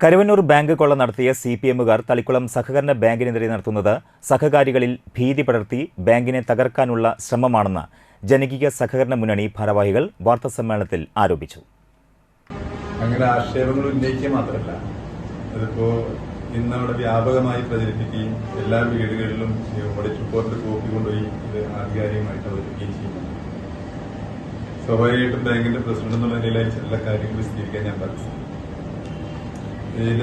Karuvannur bank കൊള്ള നടത്തിയ C P എമ്മുകാർ Thalikkulam സഹകരണ ബാങ്കിനെതിരെ നടത്തുന്നത് സഹകാരികളിൽ ഭീതി പടർത്തി ബാങ്കിനെ തകർക്കാനുള്ള ശ്രമമാണെന്ന് ജനകീയ സഹകരണ മുന്നണി ഭാരവാഹികൾ വാർത്താസമ്മേളനത്തിൽ ആരോപിച്ചു. അങ്ങനെ ആക്ഷേപങ്ങൾ ഉന്നയിക്കുക മാത്രമല്ല അതിപ്പോ ഇന്ന് അവിടെ വ്യാപകമായി പ്രചരിപ്പിക്കുകയും എല്ലാ വീടുകളിലും റിപ്പോർട്ടിന്റെ കോപ്പി കൊണ്ടുപോയി ഇത് ആധികാരികമായിട്ട് അവതരിപ്പിക്കുകയും ചെയ്യുന്നു. സ്വാഭാവികമായിട്ടും ബാങ്കിന്റെ പ്രസിഡന്റ് എന്നുള്ള നിലയിൽ എല്ലാ കാര്യങ്ങളും വിശദീകരിക്കാൻ ഞാൻ പറഞ്ഞു ഇതിൽ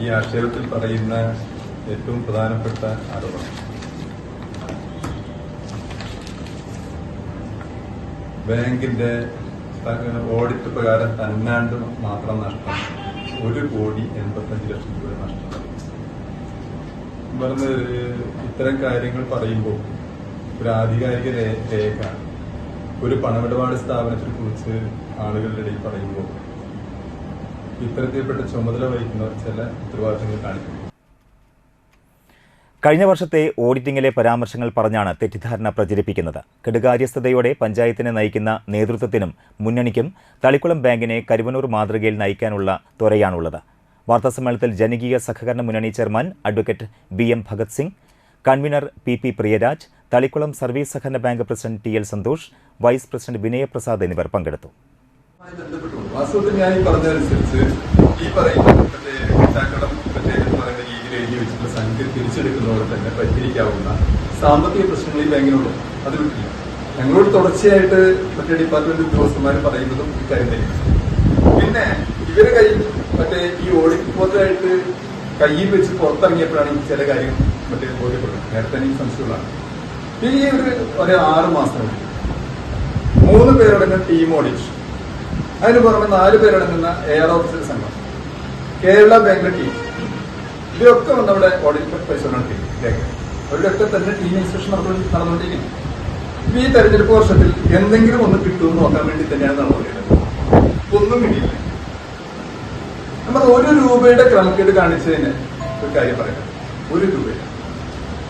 ഈ ആക്ഷേപത്തിൽ പറയുന്ന ഏറ്റവും പ്രധാനപ്പെട്ട ആരോപണം ബാങ്കിന്റെ ഓഡിറ്റ് പ്രകാരം തന്നാണ്ട് മാത്രം നഷ്ടം ഒരു കോടി എൺപത്തഞ്ച് ലക്ഷം രൂപ നഷ്ടം. പറഞ്ഞ ഇത്തരം കാര്യങ്ങൾ പറയുമ്പോൾ ഒരു ആധികാരിക രേഖ ഒരു പണമിടപാട് സ്ഥാപനത്തെ കുറിച്ച് ആളുകളുടെ ഇടയിൽ പറയുമ്പോൾ ഇത്തരത്തിൽപ്പെട്ട ചുമതല വഹിക്കുന്നവർ ചില ഉത്തരവാദിത്തങ്ങൾ കാണിക്കുന്നു. കഴിഞ്ഞ വർഷത്തെ ഓഡിറ്റിംഗിലെ പരാമർശങ്ങൾ പറഞ്ഞാണ് തെറ്റിദ്ധാരണ പ്രചരിപ്പിക്കുന്നത്. കെടുകാര്യസ്ഥതയോടെ പഞ്ചായത്തിനെ നയിക്കുന്ന നേതൃത്വത്തിനും മുന്നണിക്കും തളിക്കുളം ബാങ്കിനെ കരുവനൂർ മാതൃകയിൽ നയിക്കാനുള്ള ത്വരയാണുള്ളത്. വാർത്താസമ്മേളനത്തിൽ ജനകീയ സഹകരണ മുന്നണി chairman advocate B M Bhagat Singh convener P P Priyaraj Thalikulam service സഹകരണ bank president T L Santhosh vice president Vinayaprasad എന്നിവർ പങ്കെടുത്തു. വാസ്തവത്തിൽ ഞാൻ ഈ പറഞ്ഞതനുസരിച്ച് ഈ പറയുന്ന മറ്റേ രീതിയിൽ എഴുതി വെച്ചിട്ടുള്ള സംഖ്യ തിരിച്ചെടുക്കുന്നതോടെ തന്നെ പരിഹരിക്കാവുന്ന സാമ്പത്തിക പ്രശ്നങ്ങൾ ഈ ബാങ്കിനുള്ളൂ അത് വിട്ടില്ല. ഞങ്ങളോട് തുടർച്ചയായിട്ട് മറ്റേ ഡിപ്പാർട്ട്മെന്റ് ഉദ്യോഗസ്ഥന്മാർ പറയുന്നതും ഇക്കാര്യം തന്നെയാണ്. പിന്നെ ഇവരെ കൈ മറ്റേ ഈ റിപ്പോർട്ടായിട്ട് കയ്യിൽ വെച്ച് പുറത്തിറങ്ങിയപ്പോഴാണ് ഈ ചില കാര്യം മറ്റേ ബോധ്യപ്പെടുന്നത്. നേരത്തെ എനിക്ക് സംശയമുള്ളതാണ്. പിന്നെ ഒരു ഒരു ആറ് മാസം മൂന്ന് പേരടങ്ങുന്ന ടീം ഓഡിറ്റ് അതിന് പുറമെ നാല് പേരടങ്ങുന്ന എയർ ഓഫീസർ സംഘം. കേരള ബാങ്ക് ടീം ഇവരൊക്കെ അവിടെ ഓഡിറ്റ് പരിശോധന അവരുടെയൊക്കെ തന്നെ ടീം ഇൻസ്പെക്ഷൻ നടന്നു- നടന്നുകൊണ്ടിരിക്കുന്നു. ഇപ്പൊ ഈ തെരഞ്ഞെടുപ്പ് വർഷത്തിൽ എന്തെങ്കിലും ഒന്ന് കിട്ടുമെന്ന് നോക്കാൻ വേണ്ടി തന്നെയാണ് നടന്നുകൊണ്ടിരുന്നത് ഒന്നും കിട്ടിയില്ല. നമ്മൾ ഒരു രൂപയുടെ ക്രമക്കേട് കാണിച്ചതിന് ഒരു കാര്യം പറയാം. ഒരു രൂപ